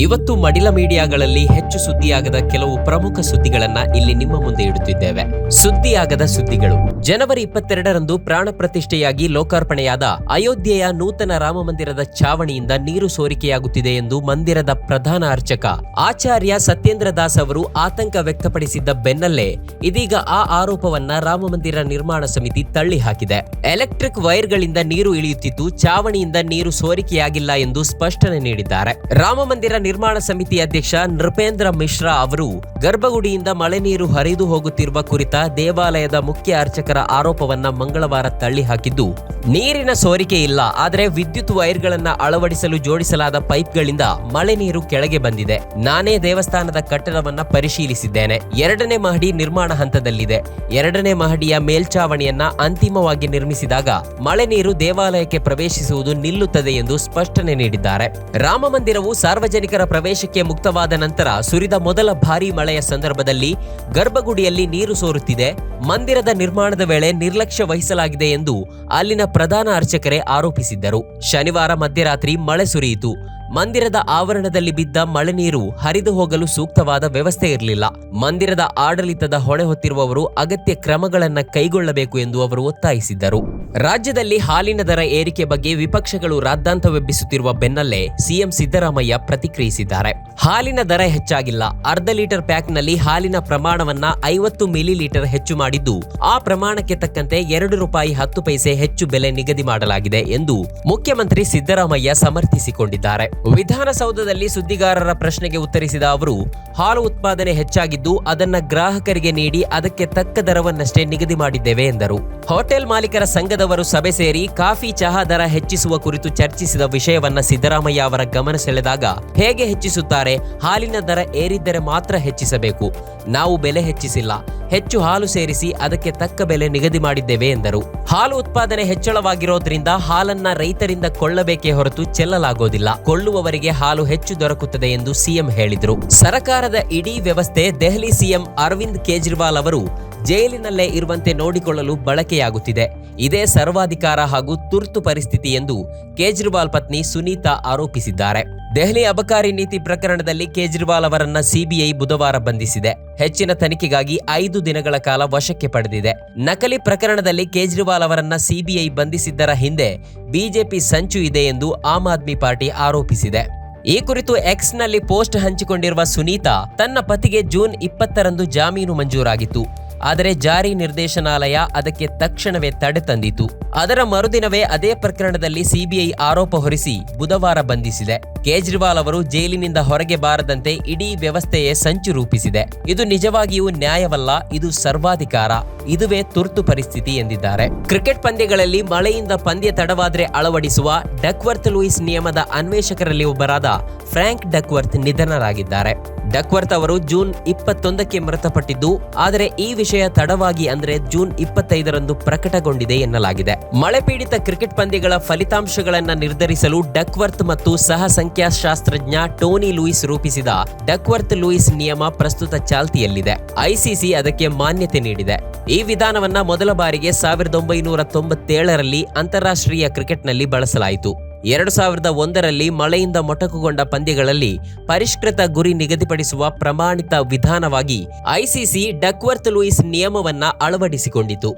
ಇವತ್ತು ಮಡಿಲ ಮೀಡಿಯಾಗಳಲ್ಲಿ ಹೆಚ್ಚು ಸುದ್ದಿಯಾಗದ ಕೆಲವು ಪ್ರಮುಖ ಸುದ್ದಿಗಳನ್ನ ಇಲ್ಲಿ ನಿಮ್ಮ ಮುಂದೆ ಇಡುತ್ತಿದ್ದೇವೆ. ಸುದ್ದಿಯಾಗದ ಸುದ್ದಿಗಳು. ಜನವರಿ ಇಪ್ಪತ್ತೆರಡರಂದು ಪ್ರಾಣ ಪ್ರತಿಷ್ಠೆಯಾಗಿ ಲೋಕಾರ್ಪಣೆಯಾದ ಅಯೋಧ್ಯೆಯ ನೂತನ ರಾಮ ಮಂದಿರದ ಚಾವಣಿಯಿಂದ ನೀರು ಸೋರಿಕೆಯಾಗುತ್ತಿದೆ ಎಂದು ಮಂದಿರದ ಪ್ರಧಾನ ಅರ್ಚಕ ಆಚಾರ್ಯ ಸತ್ಯೇಂದ್ರ ದಾಸ್ ಅವರು ಆತಂಕ ವ್ಯಕ್ತಪಡಿಸಿದ್ದ ಬೆನ್ನಲ್ಲೇ ಇದೀಗ ಆ ಆರೋಪವನ್ನ ರಾಮ ಮಂದಿರ ನಿರ್ಮಾಣ ಸಮಿತಿ ತಳ್ಳಿ ಹಾಕಿದೆ ಎಲೆಕ್ಟ್ರಿಕ್ ವೈರ್ಗಳಿಂದ ನೀರು ಇಳಿಯುತ್ತಿದ್ದು ಚಾವಣಿಯಿಂದ ನೀರು ಸೋರಿಕೆಯಾಗಿಲ್ಲ ಎಂದು ಸ್ಪಷ್ಟನೆ ನೀಡಿದ್ದಾರೆ. ರಾಮ ಮಂದಿರ ನಿರ್ಮಾಣ ಸಮಿತಿ ಅಧ್ಯಕ್ಷ ನೃಪೇಂದ್ರ ಮಿಶ್ರಾ ಅವರು ಗರ್ಭಗುಡಿಯಿಂದ ಮಳೆ ನೀರು ಹರಿದು ಹೋಗುತ್ತಿರುವ ಕುರಿತ ದೇವಾಲಯದ ಮುಖ್ಯ ಅರ್ಚಕರ ಆರೋಪವನ್ನ ಮಂಗಳವಾರ ತಳ್ಳಿ ಹಾಕಿದ್ದು, ನೀರಿನ ಸೋರಿಕೆ ಇಲ್ಲ, ಆದರೆ ವಿದ್ಯುತ್ ವೈರ್ಗಳನ್ನ ಅಳವಡಿಸಲು ಜೋಡಿಸಲಾದ ಪೈಪ್ಗಳಿಂದ ಮಳೆ ನೀರು ಕೆಳಗೆ ಬಂದಿದೆ. ನಾನೇ ದೇವಸ್ಥಾನದ ಕಟ್ಟಡವನ್ನ ಪರಿಶೀಲಿಸಿದ್ದೇನೆ. ಎರಡನೇ ಮಹಡಿ ನಿರ್ಮಾಣ ಹಂತದಲ್ಲಿದೆ. ಎರಡನೇ ಮಹಡಿಯ ಮೇಲ್ಚಾವಣಿಯನ್ನ ಅಂತಿಮವಾಗಿ ನಿರ್ಮಿಸಿದಾಗ ಮಳೆ ನೀರು ದೇವಾಲಯಕ್ಕೆ ಪ್ರವೇಶಿಸುವುದು ನಿಲ್ಲುತ್ತದೆ ಎಂದು ಸ್ಪಷ್ಟನೆ ನೀಡಿದ್ದಾರೆ. ರಾಮ ಮಂದಿರವು ಸಾರ್ವಜನಿಕರ ಪ್ರವೇಶಕ್ಕೆ ಮುಕ್ತವಾದ ನಂತರ ಸುರಿದ ಮೊದಲ ಭಾರೀ ಮಳೆಯ ಸಂದರ್ಭದಲ್ಲಿ ಗರ್ಭಗುಡಿಯಲ್ಲಿ ನೀರು ಸೋರುತ್ತಿದೆ. ಮಂದಿರದ ನಿರ್ಮಾಣದ ವೇಳೆ ನಿರ್ಲಕ್ಷ್ಯ ವಹಿಸಲಾಗಿದೆ ಎಂದು ಅಲ್ಲಿನ ಪ್ರಧಾನ ಅರ್ಚಕರೇ ಆರೋಪಿಸಿದ್ದರು. ಶನಿವಾರ ಮಧ್ಯರಾತ್ರಿ ಮಳೆ ಸುರಿಯಿತು. ಮಂದಿರದ ಆವರಣದಲ್ಲಿ ಬಿದ್ದ ಮಳೆ ನೀರು ಹರಿದು ಹೋಗಲು ಸೂಕ್ತವಾದ ವ್ಯವಸ್ಥೆ ಇರಲಿಲ್ಲ. ಮಂದಿರದ ಆಡಳಿತದ ಹೊಣೆ ಹೊತ್ತಿರುವವರು ಅಗತ್ಯ ಕ್ರಮಗಳನ್ನ ಕೈಗೊಳ್ಳಬೇಕು ಎಂದು ಅವರು ಒತ್ತಾಯಿಸಿದ್ದರು. ರಾಜ್ಯದಲ್ಲಿ ಹಾಲಿನ ದರ ಏರಿಕೆ ಬಗ್ಗೆ ವಿಪಕ್ಷಗಳು ರಾದ್ದಾಂತವೆಬ್ಬಿಸುತ್ತಿರುವ ಬೆನ್ನಲ್ಲೇ ಸಿಎಂ ಸಿದ್ದರಾಮಯ್ಯ ಪ್ರತಿಕ್ರಿಯಿಸಿದ್ದಾರೆ. ಹಾಲಿನ ದರ ಹೆಚ್ಚಾಗಿಲ್ಲ. ಅರ್ಧ ಲೀಟರ್ ಪ್ಯಾಕ್ನಲ್ಲಿ ಹಾಲಿನ ಪ್ರಮಾಣವನ್ನ ಐವತ್ತು ಮಿಲಿ ಲೀಟರ್ ಹೆಚ್ಚು ಮಾಡಿದ್ದು, ಆ ಪ್ರಮಾಣಕ್ಕೆ ತಕ್ಕಂತೆ ಎರಡು ರೂಪಾಯಿ ಹತ್ತು ಪೈಸೆ ಹೆಚ್ಚು ಬೆಲೆ ನಿಗದಿ ಮಾಡಲಾಗಿದೆ ಎಂದು ಮುಖ್ಯಮಂತ್ರಿ ಸಿದ್ದರಾಮಯ್ಯ ಸಮರ್ಥಿಸಿಕೊಂಡಿದ್ದಾರೆ. ವಿಧಾನಸೌಧದಲ್ಲಿ ಸುದ್ದಿಗಾರರ ಪ್ರಶ್ನೆಗೆ ಉತ್ತರಿಸಿದ ಅವರು ಹಾಲು ಉತ್ಪಾದನೆ ಹೆಚ್ಚಾಗಿದ್ದು ಅದನ್ನ ಗ್ರಾಹಕರಿಗೆ ನೀಡಿ ಅದಕ್ಕೆ ತಕ್ಕ ದರವನ್ನಷ್ಟೇ ನಿಗದಿ ಮಾಡಿದ್ದೇವೆ ಎಂದರು. ಹೋಟೆಲ್ ಮಾಲೀಕರ ಸಂಘದವರು ಸಭೆ ಸೇರಿ ಕಾಫಿ ಚಹಾ ದರ ಹೆಚ್ಚಿಸುವ ಕುರಿತು ಚರ್ಚಿಸಿದ ವಿಷಯವನ್ನ ಸಿದ್ದರಾಮಯ್ಯ ಅವರ ಗಮನ ಸೆಳೆದಾಗ, ಹೇಗೆ ಹೆಚ್ಚಿಸುತ್ತಾರೆ, ಹಾಲಿನ ದರ ಏರಿದ್ದರೆ ಮಾತ್ರ ಹೆಚ್ಚಿಸಬೇಕು, ನಾವು ಬೆಲೆ ಹೆಚ್ಚಿಸಿಲ್ಲ, ಹೆಚ್ಚು ಹಾಲು ಸೇರಿಸಿ ಅದಕ್ಕೆ ತಕ್ಕ ಬೆಲೆ ನಿಗದಿ ಮಾಡಿದ್ದೇವೆ ಎಂದರು. ಹಾಲು ಉತ್ಪಾದನೆ ಹೆಚ್ಚಳವಾಗಿರೋದ್ರಿಂದ ಹಾಲನ್ನ ರೈತರಿಂದ ಕೊಳ್ಳಬೇಕೇ ಹೊರತು ಚೆಲ್ಲಲಾಗೋದಿಲ್ಲ, ಕೊಳ್ಳುವವರಿಗೆ ಹಾಲು ಹೆಚ್ಚು ದೊರಕುತ್ತದೆ ಎಂದು ಸಿಎಂ ಹೇಳಿದರು. ಸರಕಾರದ ಇಡೀ ವ್ಯವಸ್ಥೆ ದೆಹಲಿ ಸಿಎಂ ಅರವಿಂದ್ ಕೇಜ್ರಿವಾಲ್ ಅವರು ಜೈಲಿನಲ್ಲೇ ಇರುವಂತೆ ನೋಡಿಕೊಳ್ಳಲು ಬಳಕೆಯಾಗುತ್ತಿದೆ. ಇದೇ ಸರ್ವಾಧಿಕಾರ ಹಾಗೂ ತುರ್ತು ಪರಿಸ್ಥಿತಿ ಎಂದು ಕೇಜ್ರಿವಾಲ್ ಪತ್ನಿ ಸುನೀತಾ ಆರೋಪಿಸಿದ್ದಾರೆ. ದೆಹಲಿ ಅಬಕಾರಿ ನೀತಿ ಪ್ರಕರಣದಲ್ಲಿ ಕೇಜ್ರಿವಾಲ್ ಅವರನ್ನ ಸಿಬಿಐ ಬುಧವಾರ ಬಂಧಿಸಿದೆ. ಹೆಚ್ಚಿನ ತನಿಖೆಗಾಗಿ ಐದು ದಿನಗಳ ಕಾಲ ವಶಕ್ಕೆ ಪಡೆದಿದೆ. ನಕಲಿ ಪ್ರಕರಣದಲ್ಲಿ ಕೇಜ್ರಿವಾಲ್ ಅವರನ್ನ ಸಿಬಿಐ ಬಂಧಿಸಿದ್ದರ ಹಿಂದೆ ಬಿಜೆಪಿ ಸಂಚು ಇದೆ ಎಂದು ಆಮ್ ಆದ್ಮಿ ಪಾರ್ಟಿ ಆರೋಪಿಸಿದೆ. ಈ ಕುರಿತು ಎಕ್ಸ್ನಲ್ಲಿ ಪೋಸ್ಟ್ ಹಂಚಿಕೊಂಡಿರುವ ಸುನೀತಾ ತನ್ನ ಪತಿಗೆ ಜೂನ್ ಇಪ್ಪತ್ತರಂದು ಜಾಮೀನು ಮಂಜೂರಾಗಿತ್ತು. ಆದರೆ ಜಾರಿ ನಿರ್ದೇಶನಾಲಯ ಅದಕ್ಕೆ ತಕ್ಷಣವೇ ತಡೆ ತಂದಿತು ಅದರ ಮರುದಿನವೇ ಅದೇ ಪ್ರಕರಣದಲ್ಲಿ ಸಿಬಿಐ ಆರೋಪ ಹೊರಿಸಿ ಬುಧವಾರ ಬಂಧಿಸಿದೆ. ಕೇಜ್ರಿವಾಲ್ ಅವರು ಜೈಲಿನಿಂದ ಹೊರಗೆ ಬಾರದಂತೆ ಇಡೀ ವ್ಯವಸ್ಥೆಯೇ ಸಂಚು ರೂಪಿಸಿದೆ. ಇದು ನಿಜವಾಗಿಯೂ ನ್ಯಾಯವಲ್ಲ, ಇದು ಸರ್ವಾಧಿಕಾರ. ಇದುವೇ ತುರ್ತು ಪರಿಸ್ಥಿತಿ ಎಂದಿದ್ದಾರೆ. ಕ್ರಿಕೆಟ್ ಪಂದ್ಯಗಳಲ್ಲಿ ಮಳೆಯಿಂದ ಪಂದ್ಯ ತಡವಾದ್ರೆ ಅಳವಡಿಸುವ ಡಕ್ವರ್ತ್ ಲೂಯಿಸ್ ನಿಯಮದ ಅನ್ವೇಷಕರಲ್ಲಿ ಒಬ್ಬರಾದ ಫ್ರಾಂಕ್ ಡಕ್ವರ್ತ್ ನಿಧನರಾಗಿದ್ದಾರೆ. ಡಕ್ವರ್ತ್ ಅವರು ಜೂನ್ ಇಪ್ಪತ್ತೊಂದಕ್ಕೆ ಮೃತಪಟ್ಟಿದ್ದು, ಆದರೆ ಈ ವಿಷಯ ತಡವಾಗಿ ಅಂದರೆ ಜೂನ್ ಇಪ್ಪತ್ತೈದರಂದು ಪ್ರಕಟಗೊಂಡಿದೆ ಎನ್ನಲಾಗಿದೆ. ಮಳೆ ಪೀಡಿತ ಕ್ರಿಕೆಟ್ ಪಂದ್ಯಗಳ ಫಲಿತಾಂಶಗಳನ್ನು ನಿರ್ಧರಿಸಲು ಡಕ್ವರ್ತ್ ಮತ್ತು ಸಹ ಸಂಖ್ಯಾಶಾಸ್ತ್ರಜ್ಞ ಟೋನಿ ಲೂಯಿಸ್ ರೂಪಿಸಿದ ಡಕ್ವರ್ತ್ ಲೂಯಿಸ್ ನಿಯಮ ಪ್ರಸ್ತುತ ಚಾಲ್ತಿಯಲ್ಲಿದೆ. ಐಸಿಸಿ ಅದಕ್ಕೆ ಮಾನ್ಯತೆ ನೀಡಿದೆ. ಈ ವಿಧಾನವನ್ನ ಮೊದಲ ಬಾರಿಗೆ ಸಾವಿರದ ಒಂಬೈನೂರ ತೊಂಬತ್ತೇಳರಲ್ಲಿ ಅಂತಾರಾಷ್ಟ್ರೀಯ ಕ್ರಿಕೆಟ್ನಲ್ಲಿ ಬಳಸಲಾಯಿತು. ಎರಡು ಸಾವಿರದ ಒಂದರಲ್ಲಿ ಮಳೆಯಿಂದ ಮೊಟಕುಗೊಂಡ ಪಂದ್ಯಗಳಲ್ಲಿ ಪರಿಷ್ಕೃತ ಗುರಿ ನಿಗದಿಪಡಿಸುವ ಪ್ರಮಾಣಿತ ವಿಧಾನವಾಗಿ ಐಸಿಸಿ ಡಕ್ವರ್ತ್ ಲೂಯಿಸ್ ನಿಯಮವನ್ನ ಅಳವಡಿಸಿಕೊಂಡಿತು.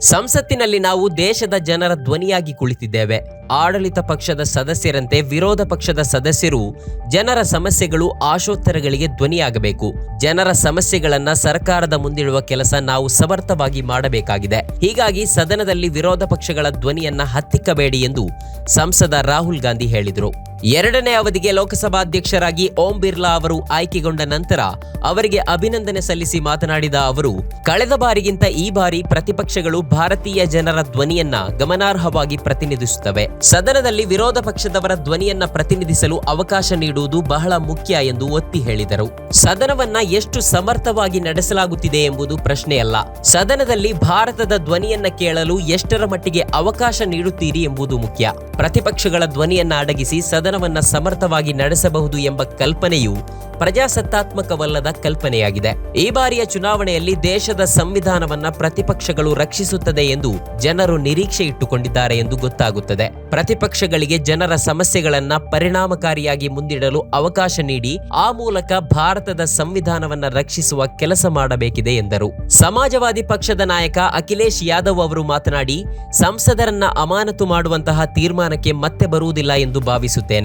ಸಂಸತ್ತಿನಲ್ಲಿ ನಾವು ದೇಶದ ಜನರ ಧ್ವನಿಯಾಗಿ ಕುಳಿತಿದ್ದೇವೆ. ಆಡಳಿತ ಪಕ್ಷದ ಸದಸ್ಯರಂತೆ ವಿರೋಧ ಪಕ್ಷದ ಸದಸ್ಯರು ಜನರ ಸಮಸ್ಯೆಗಳು ಆಶೋತ್ತರಗಳಿಗೆ ಧ್ವನಿಯಾಗಬೇಕು. ಜನರ ಸಮಸ್ಯೆಗಳನ್ನ ಸರ್ಕಾರದ ಮುಂದಿಡುವ ಕೆಲಸ ನಾವು ಸಮರ್ಥವಾಗಿ ಮಾಡಬೇಕಾಗಿದೆ. ಹೀಗಾಗಿ ಸದನದಲ್ಲಿ ವಿರೋಧ ಪಕ್ಷಗಳ ಧ್ವನಿಯನ್ನ ಹತ್ತಿಕ್ಕಬೇಡಿ ಎಂದು ಸಂಸದ ರಾಹುಲ್ ಗಾಂಧಿ ಹೇಳಿದರು. ಎರಡನೇ ಅವಧಿಗೆ ಲೋಕಸಭಾಧ್ಯಕ್ಷರಾಗಿ ಓಂ ಬಿರ್ಲಾ ಅವರು ಆಯ್ಕೆಗೊಂಡ ನಂತರ ಅವರಿಗೆ ಅಭಿನಂದನೆ ಸಲ್ಲಿಸಿ ಮಾತನಾಡಿದ ಅವರು, ಕಳೆದ ಬಾರಿಗಿಂತ ಈ ಬಾರಿ ಪ್ರತಿಪಕ್ಷಗಳು ಭಾರತೀಯ ಜನರ ಧ್ವನಿಯನ್ನ ಗಮನಾರ್ಹವಾಗಿ ಪ್ರತಿನಿಧಿಸುತ್ತವೆ. ಸದನದಲ್ಲಿ ವಿರೋಧ ಪಕ್ಷದವರ ಧ್ವನಿಯನ್ನ ಪ್ರತಿನಿಧಿಸಲು ಅವಕಾಶ ನೀಡುವುದು ಬಹಳ ಮುಖ್ಯ ಎಂದು ಒತ್ತಿ ಹೇಳಿದರು. ಸದನವನ್ನ ಎಷ್ಟು ಸಮರ್ಥವಾಗಿ ನಡೆಸಲಾಗುತ್ತಿದೆ ಎಂಬುದು ಪ್ರಶ್ನೆಯಲ್ಲ. ಸದನದಲ್ಲಿ ಭಾರತದ ಧ್ವನಿಯನ್ನ ಕೇಳಲು ಎಷ್ಟರ ಮಟ್ಟಿಗೆ ಅವಕಾಶ ನೀಡುತ್ತೀರಿ ಎಂಬುದು ಮುಖ್ಯ. ಪ್ರತಿಪಕ್ಷಗಳ ಧ್ವನಿಯನ್ನ ಅಡಗಿಸಿ ಸದನವನ್ನ ಸಮರ್ಥವಾಗಿ ನಡೆಸಬಹುದು ಎಂಬ ಕಲ್ಪನೆಯು ಪ್ರಜಾಸತ್ತಾತ್ಮಕವಲ್ಲದ ಕಲ್ಪನೆಯಾಗಿದೆ. ಈ ಬಾರಿಯ ಚುನಾವಣೆಯಲ್ಲಿ ದೇಶದ ಸಂವಿಧಾನವನ್ನ ಪ್ರತಿಪಕ್ಷಗಳು ರಕ್ಷಿಸುತ್ತದೆ ಎಂದು ಜನರು ನಿರೀಕ್ಷೆ ಇಟ್ಟುಕೊಂಡಿದ್ದಾರೆ ಎಂದು ಗೊತ್ತಾಗುತ್ತದೆ. ಪ್ರತಿಪಕ್ಷಗಳಿಗೆ ಜನರ ಸಮಸ್ಯೆಗಳನ್ನ ಪರಿಣಾಮಕಾರಿಯಾಗಿ ಮುಂದಿಡಲು ಅವಕಾಶ ನೀಡಿ ಆ ಮೂಲಕ ಭಾರತದ ಸಂವಿಧಾನವನ್ನ ರಕ್ಷಿಸುವ ಕೆಲಸ ಮಾಡಬೇಕಿದೆ ಎಂದರು. ಸಮಾಜವಾದಿ ಪಕ್ಷದ ನಾಯಕ ಅಖಿಲೇಶ್ ಯಾದವ್ ಅವರು ಮಾತನಾಡಿ, ಸಂಸದರನ್ನ ಅಮಾನತು ಮಾಡುವಂತಹ ತೀರ್ಮಾನಕ್ಕೆ ಮತ್ತೆ ಬರುವುದಿಲ್ಲ ಎಂದು ಭಾವಿಸುತ್ತೇನೆ.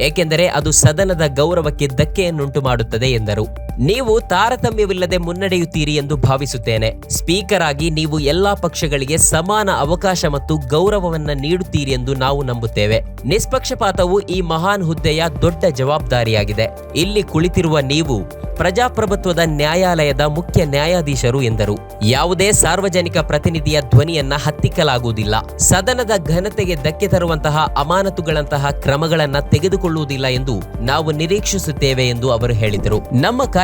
ಏಕೆಂದರೆ ಅದು ಸದನದ ಗೌರವಕ್ಕೆ ಧಕ್ಕೆಯನ್ನುಂಟು ಮಾಡುತ್ತದೆ ಎಂದರು. ನೀವು ತಾರತಮ್ಯವಿಲ್ಲದೆ ಮುನ್ನಡೆಯುತ್ತೀರಿ ಎಂದು ಭಾವಿಸುತ್ತೇನೆ. ಸ್ಪೀಕರ್ ಆಗಿ ನೀವು ಎಲ್ಲಾ ಪಕ್ಷಗಳಿಗೆ ಸಮಾನ ಅವಕಾಶ ಮತ್ತು ಗೌರವವನ್ನ ನೀಡುತ್ತೀರಿ ಎಂದು ನಾವು ನಂಬುತ್ತೇವೆ. ನಿಷ್ಪಕ್ಷಪಾತವು ಈ ಮಹಾನ್ ಹುದ್ದೆಯ ದೊಡ್ಡ ಜವಾಬ್ದಾರಿಯಾಗಿದೆ. ಇಲ್ಲಿ ಕುಳಿತಿರುವ ನೀವು ಪ್ರಜಾಪ್ರಭುತ್ವದ ನ್ಯಾಯಾಲಯದ ಮುಖ್ಯ ನ್ಯಾಯಾಧೀಶರು ಎಂದರು. ಯಾವುದೇ ಸಾರ್ವಜನಿಕ ಪ್ರತಿನಿಧಿಯ ಧ್ವನಿಯನ್ನ ಹತ್ತಿಕ್ಕಲಾಗುವುದಿಲ್ಲ. ಸದನದ ಘನತೆಗೆ ಧಕ್ಕೆ ತರುವಂತಹ ಅಮಾನತುಗಳಂತಹ ಕ್ರಮಗಳನ್ನ ತೆಗೆದುಕೊಳ್ಳುವುದಿಲ್ಲ ಎಂದು ನಾವು ನಿರೀಕ್ಷಿಸುತ್ತೇವೆ ಎಂದು ಅವರು ಹೇಳಿದರು. ನಮ್ಮ